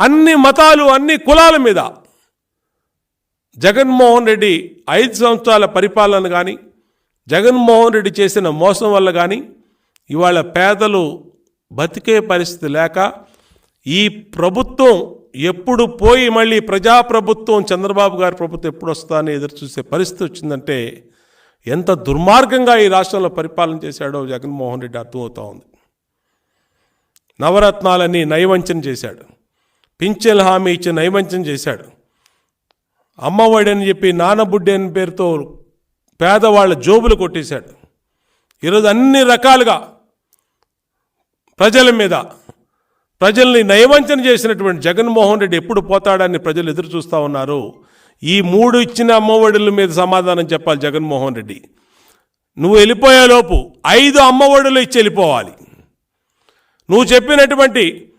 అన్ని మతాలు అన్ని కులాల మీద. జగన్మోహన్ రెడ్డి ఐదు సంవత్సరాల పరిపాలన కానీ జగన్మోహన్ రెడ్డి చేసిన మోసం వల్ల కానీ ఇవాళ పేదలు బతికే పరిస్థితి లేక ఈ ప్రభుత్వం ఎప్పుడు పోయి మళ్ళీ ప్రజాప్రభుత్వం చంద్రబాబు గారి ప్రభుత్వం ఎప్పుడు వస్తుందని ఎదురు చూసే పరిస్థితి వచ్చిందంటే ఎంత దుర్మార్గంగా ఈ రాష్ట్రంలో పరిపాలన చేశాడో జగన్మోహన్ రెడ్డి అర్థమవుతా ఉంది. నవరత్నాలని నయవంచన చేశాడు. పింఛన్ హామీ ఇచ్చి నైవంచం చేశాడు. అమ్మఒడి అని చెప్పి నానబుడ్డి అని పేరుతో పేదవాళ్ళ జోబులు కొట్టేశాడు. ఈరోజు అన్ని రకాలుగా ప్రజల మీద ప్రజల్ని నయవంచన చేసినటువంటి జగన్మోహన్ రెడ్డి ఎప్పుడు పోతాడని ప్రజలు ఎదురు చూస్తూ ఉన్నారు. ఈ మూడు ఇచ్చిన అమ్మఒడుల మీద సమాధానం చెప్పాలి జగన్మోహన్ రెడ్డి. నువ్వు వెళ్ళిపోయేలోపు ఐదు అమ్మఒడులు ఇచ్చి వెళ్ళిపోవాలి. నువ్వు చెప్పినటువంటి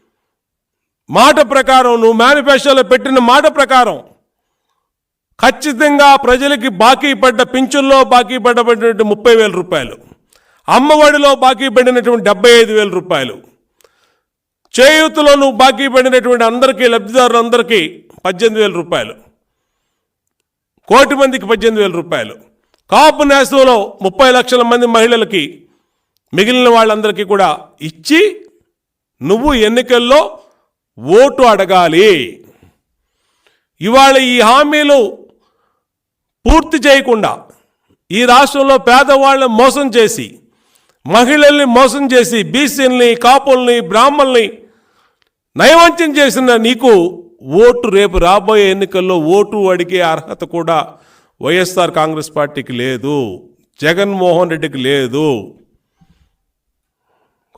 మాట ప్రకారం నువ్వు మేనిఫెస్టోలో పెట్టిన మాట ప్రకారం ఖచ్చితంగా ప్రజలకి బాకీ పడ్డ పింఛన్లో బాకీ పడ్డబడినటువంటి ముప్పై వేల రూపాయలు అమ్మఒడిలో బాకీ పడినటువంటి డెబ్బై ఐదు వేల రూపాయలు చేయూతలో నువ్వు బాకీ పడినటువంటి అందరికీ లబ్ధిదారులందరికీ పద్దెనిమిది వేల రూపాయలు కోటి మందికి పద్దెనిమిది వేల రూపాయలు కాపు నేస్తంలో ముప్పై లక్షల మంది మహిళలకి మిగిలిన వాళ్ళందరికీ కూడా ఇచ్చి నువ్వు ఎన్నికల్లో ఓటు అడగాలి. ఇవాళ ఈ హామీలు పూర్తి చేయకుండా ఈ రాష్ట్రంలో పేదవాళ్ళని మోసం చేసి మహిళల్ని మోసం చేసి బీసీల్ని కాపుల్ని బ్రాహ్మణుల్ని నయవంచన చేసిన నీకు ఓటు రేపు రాబోయే ఎన్నికల్లో ఓటు అడిగే అర్హత కూడా వైఎస్ఆర్ కాంగ్రెస్ పార్టీకి లేదు. జగన్మోహన్ రెడ్డికి లేదు.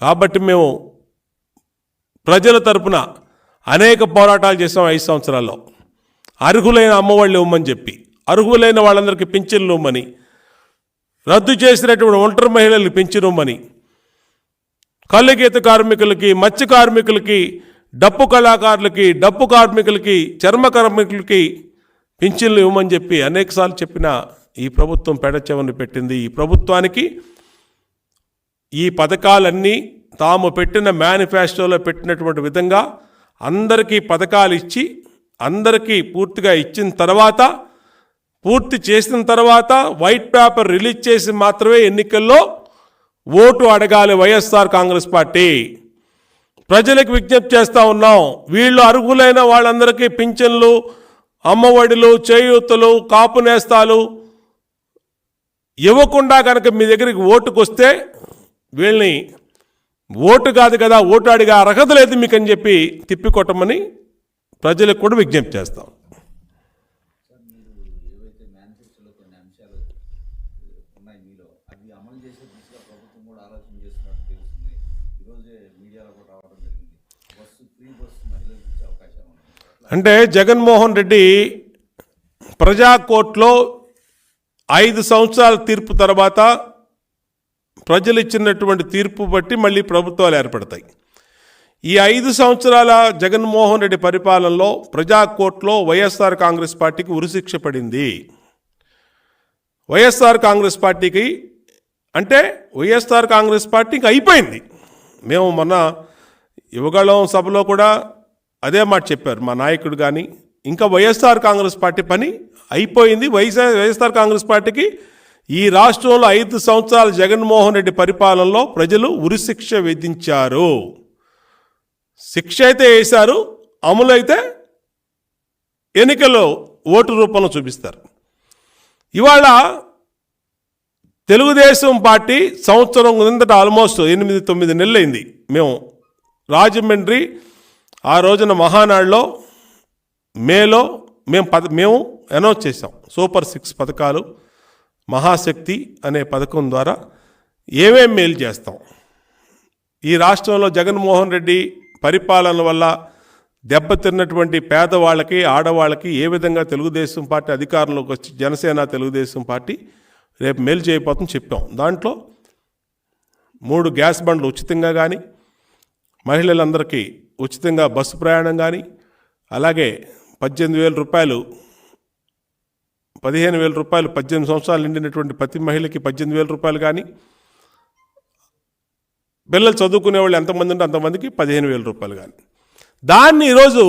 కాబట్టి మేము ప్రజల తరపున అనేక పోరాటాలు చేసాం ఐదు సంవత్సరాల్లో. అర్హులైన అమ్మవాళ్ళు ఇవ్వమని చెప్పి అర్హులైన వాళ్ళందరికీ పింఛన్లు ఇవ్వమని రద్దు చేసినటువంటి ఒంటరి మహిళలకు పింఛను ఇవ్వమని కళ్ళగీత కార్మికులకి మత్స్య కార్మికులకి డప్పు కళాకారులకి డప్పు కార్మికులకి చర్మ కార్మికులకి పింఛన్లు ఇవ్వమని చెప్పి అనేకసార్లు చెప్పిన ఈ ప్రభుత్వం పెడచెవని పెట్టింది. ఈ ప్రభుత్వానికి ఈ పథకాలన్నీ తాము పెట్టిన మేనిఫెస్టోలో పెట్టినటువంటి విధంగా అందరికీ పథకాలు ఇచ్చి అందరికీ పూర్తిగా ఇచ్చిన తర్వాత పూర్తి చేసిన తర్వాత వైట్ పేపర్ రిలీజ్ చేసి మాత్రమే ఎన్నికల్లో ఓటు అడగాలి వైఎస్ఆర్ కాంగ్రెస్ పార్టీ. ప్రజలకు విజ్ఞప్తి చేస్తూ ఉన్నాం. వీళ్ళు అర్హులైన వాళ్ళందరికీ పింఛన్లు అమ్మఒడిలు చేయూతలు కాపు నేస్తాలు ఇవ్వకుండా కనుక మీ దగ్గరికి ఓటుకు వస్తే వీళ్ళని ఓటు కాదు కదా ఓటాడిగా అడిగే అర్హత లేదు మీకు అని చెప్పి తిప్పికొట్టమని ప్రజలకు కూడా విజ్ఞప్తి చేస్తాం. అంటే జగన్మోహన్ రెడ్డి ప్రజా కోర్టులో ఐదు సంవత్సరాల తీర్పు తర్వాత ప్రజలు ఇచ్చినటువంటి తీర్పు బట్టి మళ్ళీ ప్రభుత్వాలు ఏర్పడతాయి. ఈ ఐదు సంవత్సరాల జగన్మోహన్ రెడ్డి పరిపాలనలో ప్రజాకోర్టులో వైఎస్ఆర్ కాంగ్రెస్ పార్టీకి ఉరిశిక్ష పడింది. వైఎస్ఆర్ కాంగ్రెస్ పార్టీకి అంటే వైఎస్ఆర్ కాంగ్రెస్ పార్టీకి అయిపోయింది. మేము మొన్న యువగళం సభలో కూడా అదే మాట చెప్పారు. మా నాయకుడు కానీ ఇంకా వైఎస్ఆర్ కాంగ్రెస్ పార్టీ పని అయిపోయింది. వైఎస్ఆర్ వైఎస్ఆర్ కాంగ్రెస్ పార్టీకి ఈ రాష్ట్రంలో ఐదు సంవత్సరాల జగన్మోహన్ రెడ్డి పరిపాలనలో ప్రజలు ఉరిశిక్ష విధించారు. శిక్ష అయితే వేశారు అమలు అయితే ఎన్నికల్లో ఓటు రూపంలో చూపిస్తారు. ఇవాళ తెలుగుదేశం పార్టీ సంవత్సరం క్రిందట ఆల్మోస్ట్ ఎనిమిది తొమ్మిది నెలలైంది. మేము రాజమండ్రి ఆ రోజున మహానాడులో మేలో మేము పద మేము అనౌన్స్ చేసాం సూపర్ సిక్స్ పథకాలు మహాశక్తి అనే పథకం ద్వారా ఏమేం మేలు చేస్తాం? ఈ రాష్ట్రంలో జగన్మోహన్ రెడ్డి పరిపాలన వల్ల దెబ్బతిన్నటువంటి పేదవాళ్ళకి ఆడవాళ్ళకి ఏ విధంగా తెలుగుదేశం పార్టీ అధికారంలోకి వచ్చి జనసేన తెలుగుదేశం పార్టీ రేపు మేలు చేయబోతుందని చెప్పాం. దాంట్లో మూడు గ్యాస్ బండ్లు ఉచితంగా కానీ మహిళలందరికీ ఉచితంగా బస్సు ప్రయాణం కానీ అలాగే పద్దెనిమిది వేల రూపాయలు పదిహేను వేల రూపాయలు పద్దెనిమిది సంవత్సరాలు నిండినటువంటి ప్రతి మహిళకి పద్దెనిమిది వేల రూపాయలు కానీ పిల్లలు చదువుకునే వాళ్ళు ఎంతమంది ఉంటే అంతమందికి పదిహేను వేల రూపాయలు కానీ దాన్ని ఈరోజు